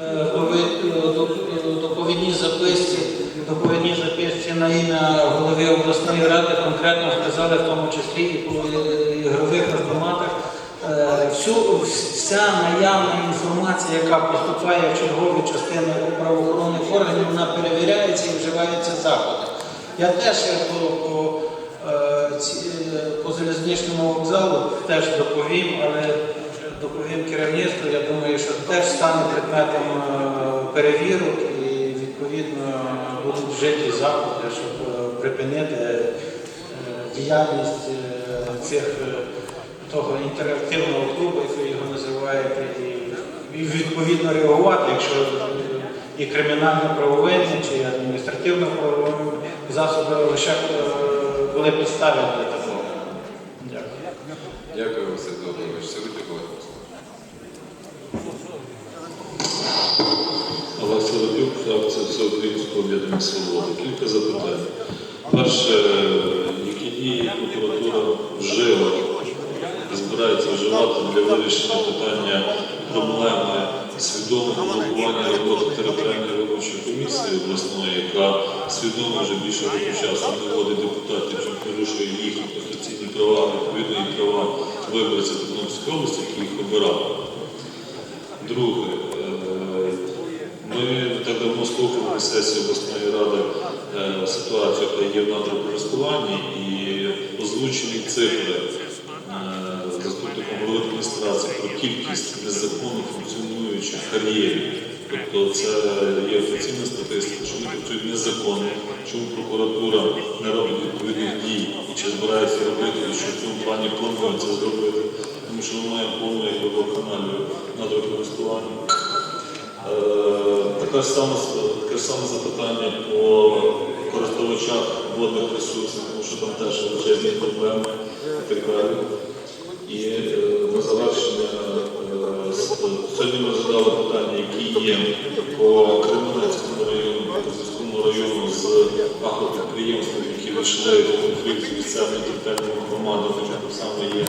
дови- до- доповідній записці, доповідній записці на ім'я голови обласної ради конкретно сказали, в тому числі і по ігрових автоматах. Е, Всю, вся наявна інформація, яка поступає в чергові частини правоохоронних органів, вона перевіряється і вживаються заходи. Я теж по, по, е, е, по залізничному вокзалу теж доповім, але доповім керівництву. Я думаю, що теж стане предметом е, перевірок і відповідно будуть вжиті заходи, щоб е, припинити е, діяльність цих того інтерактивного клубу, як ви його називаєте, і, відповідно реагувати, якщо і кримінально-правовими чи адміністративно-правовими засоби лише були підстави для такого. Дякую. Василь Володимирович. Сьогодні Володимирович. Олег Солодюк, фракція Всеукраїнського об'єднання Свободи. Кілька запитань. Перше, які дії прокуратура вжила збирається вживати для вирішення питання проблеми свідомого блокування роботи територіальної виборчої комісії обласної, яка свідомо вже більше року часу не депутатів, виборців Тернопільської області, які їх обирали. Друге, е, ми так давно слухали на сесії обласної ради е, ситуацію, яка є в надрокористуванні, і озвучені цифри е, заступником голови адміністрації про кількість незаконно функціонуючих кар'єрів. Тобто це є офіційна статистика, вони працюють незаконно, чому прокуратура не робить відповідних дій і чи збирається робити, що в цьому це зробити, тому що ми маємо повну каналів на надрокористування. Е, таке ж саме запитання по користувачах водних ресурсів, тому що там теж величезні проблеми і так далі. І е, на завершення е, с- сьогодні ми задали питання, які є по Кременецькому району, по Козівському з багато агропідприємствами, які вийшли в конфлікт з місцевими територіальними громадами, так само є